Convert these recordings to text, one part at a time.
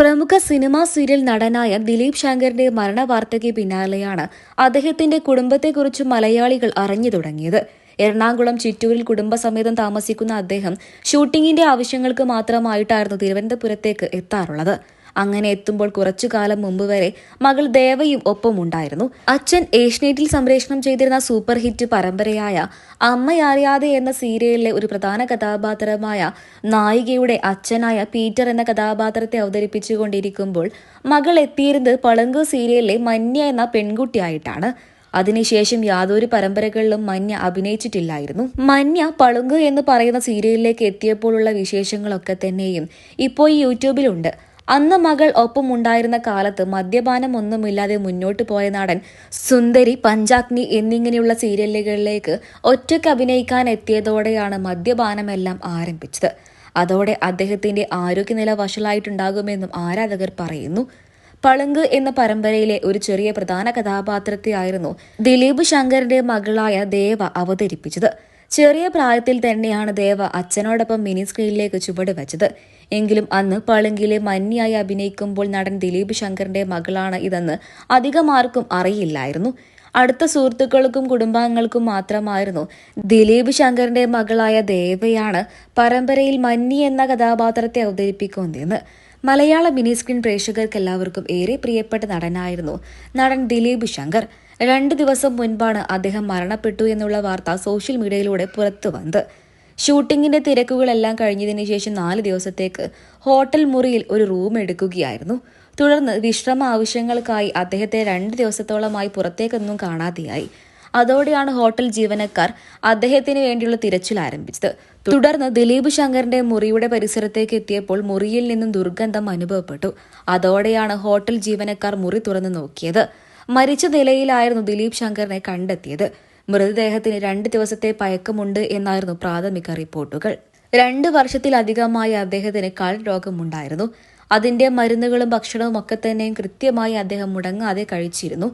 പ്രമുഖ cinema serial നടനായ ദിലീപ് ശങ്കറിന്റെ മരണവാർത്തയ്ക്ക് പിന്നാലെയാണ് അദ്ദേഹത്തിന്റെ കുടുംബത്തെക്കുറിച്ച് മലയാളികൾ അറിഞ്ഞു തുടങ്ങിയത്. എറണാകുളം ചിറ്റൂരിൽ കുടുംബസമേതം താമസിക്കുന്ന അദ്ദേഹം ഷൂട്ടിങ്ങിന്റെ ആവശ്യങ്ങൾക്ക് മാത്രമായിട്ടായിരുന്നു തിരുവനന്തപുരത്തേക്ക് എത്താറുള്ളത്. അങ്ങനെ എത്തുമ്പോൾ കുറച്ചു കാലം മുമ്പ് വരെ മകൾ ദേവയും ഒപ്പമുണ്ടായിരുന്നു അച്ഛൻ ഏഷ്യനെറ്റിൽ സംപ്രേഷണം ചെയ്തിരുന്ന സൂപ്പർ ഹിറ്റ് പരമ്പരയായ അമ്മയറിയാതെ എന്ന സീരിയലിലെ ഒരു പ്രധാന കഥാപാത്രമായ നായികയുടെ അച്ഛനായ പീറ്റർ എന്ന കഥാപാത്രത്തെ അവതരിപ്പിച്ചുകൊണ്ടിരിക്കുമ്പോൾ മകൾ എത്തിയിരുന്നത് പളങ്ക് സീരിയലിലെ മന്യ എന്ന പെൺകുട്ടിയായിട്ടാണ്. അതിനുശേഷം യാതൊരു പരമ്പരകളിലും മഞ്ഞ അഭിനയിച്ചിട്ടില്ലായിരുന്നു. മഞ്ഞ പളുങ്ക് എന്ന് പറയുന്ന സീരിയലിലേക്ക് എത്തിയപ്പോഴുള്ള വിശേഷങ്ങളൊക്കെ തന്നെയും ഇപ്പോൾ യൂട്യൂബിലുണ്ട്. അന്ന് മകൾ ഒപ്പമുണ്ടായിരുന്ന കാലത്ത് മദ്യപാനം ഒന്നുമില്ലാതെ മുന്നോട്ട് പോയ നടൻ സുന്ദരി പഞ്ചാഗ്നി എന്നിങ്ങനെയുള്ള സീരിയലുകളിലേക്ക് ഒറ്റയ്ക്ക് അഭിനയിക്കാൻ എത്തിയതോടെയാണ് മദ്യപാനമെല്ലാം ആരംഭിച്ചത്. അതോടെ അദ്ദേഹത്തിന്റെ ആരോഗ്യനില വഷളായിട്ടുണ്ടാകുമെന്നും ആരാധകർ പറയുന്നു. പളുങ്ക് എന്ന പരമ്പരയിലെ ഒരു ചെറിയ പ്രധാന കഥാപാത്രത്തെയായിരുന്നു ദിലീപ് ശങ്കറിന്റെ മകളായ ദേവ അവതരിപ്പിച്ചത്. ചെറിയ പ്രായത്തിൽ തന്നെയാണ് ദേവ അച്ഛനോടൊപ്പം മിനി സ്ക്രീനിലേക്ക് ചുവട് വെച്ചത്. എങ്കിലും അന്ന് പളുങ്കിലെ മന്നിയായി അഭിനയിക്കുമ്പോൾ നടൻ ദിലീപ് ശങ്കറിന്റെ മകളാണ് ഇതെന്ന് അധികം ആർക്കും അറിയില്ലായിരുന്നു. അടുത്ത സുഹൃത്തുക്കൾക്കും കുടുംബാംഗങ്ങൾക്കും മാത്രമായിരുന്നു ദിലീപ് ശങ്കറിന്റെ മകളായ ദേവയാണ് പരമ്പരയിൽ മന്നി എന്ന കഥാപാത്രത്തെ അവതരിപ്പിക്കുന്നതെന്ന്. മലയാള മിനി സ്ക്രീൻ പ്രേക്ഷകർക്ക് എല്ലാവർക്കും ഏറെ പ്രിയപ്പെട്ട നടനായിരുന്നു നടൻ ദിലീപ് ശങ്കർ. രണ്ട് ദിവസം മുൻപാണ് അദ്ദേഹം മരണപ്പെട്ടു എന്നുള്ള വാർത്ത സോഷ്യൽ മീഡിയയിലൂടെ പുറത്തു വന്നത് ഷൂട്ടിങ്ങിന്റെ തിരക്കുകളെല്ലാം കഴിഞ്ഞതിന് ശേഷം നാല് ദിവസത്തേക്ക് ഹോട്ടൽ മുറിയിൽ ഒരു റൂം എടുക്കുകയായിരുന്നു. തുടർന്ന് വിശ്രമ ആവശ്യങ്ങൾക്കായി അദ്ദേഹത്തെ രണ്ട് ദിവസത്തോളമായി പുറത്തേക്കൊന്നും കാണാതെയായി. അതോടെയാണ് ഹോട്ടൽ ജീവനക്കാർ അദ്ദേഹത്തിന് വേണ്ടിയുള്ള തിരച്ചിൽ ആരംഭിച്ചത്. തുടർന്ന് ദിലീപ് ശങ്കറിന്റെ മുറിയുടെ പരിസരത്തേക്ക് എത്തിയപ്പോൾ മുറിയിൽ നിന്നും ദുർഗന്ധം അനുഭവപ്പെട്ടു. അതോടെയാണ് ഹോട്ടൽ ജീവനക്കാർ മുറി തുറന്നു നോക്കിയത്. മരിച്ച നിലയിലായിരുന്നു ദിലീപ് ശങ്കറിനെ കണ്ടെത്തിയത്. മൃതദേഹത്തിന് രണ്ട് ദിവസത്തെ പയക്കമുണ്ട് എന്നായിരുന്നു പ്രാഥമിക റിപ്പോർട്ടുകൾ. രണ്ട് വർഷത്തിലധികമായി അദ്ദേഹത്തിന് കാൽ രോഗമുണ്ടായിരുന്നു. അതിന്റെ മരുന്നുകളും ഭക്ഷണവും ഒക്കെ തന്നെയും കൃത്യമായി അദ്ദേഹം മുടങ്ങാതെ കഴിച്ചിരുന്നു.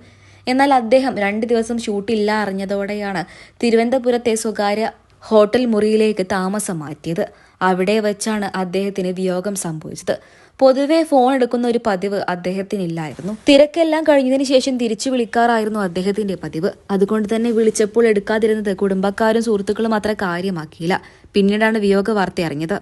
എന്നാൽ അദ്ദേഹം രണ്ട് ദിവസം ഷൂട്ടില്ല അറിഞ്ഞതോടെയാണ് തിരുവനന്തപുരത്തെ സ്വകാര്യ ഹോട്ടൽ മുറിയിലേക്ക് താമസം മാറ്റിയത് അവിടെ വെച്ചാണ് അദ്ദേഹത്തിന് വിയോഗം സംഭവിച്ചത്. പൊതുവെ ഫോൺ എടുക്കുന്ന ഒരു പതിവ് അദ്ദേഹത്തിനില്ലായിരുന്നു. തിരക്കെല്ലാം കഴിഞ്ഞതിന് ശേഷം തിരിച്ചു വിളിക്കാറായിരുന്നു അദ്ദേഹത്തിന്റെ പതിവ്. അതുകൊണ്ട് തന്നെ വിളിച്ചപ്പോൾ എടുക്കാതിരുന്നത് കുടുംബക്കാരും സുഹൃത്തുക്കളും അത്ര കാര്യമാക്കിയില്ല. പിന്നീടാണ് വിയോഗ വാർത്ത അറിഞ്ഞത്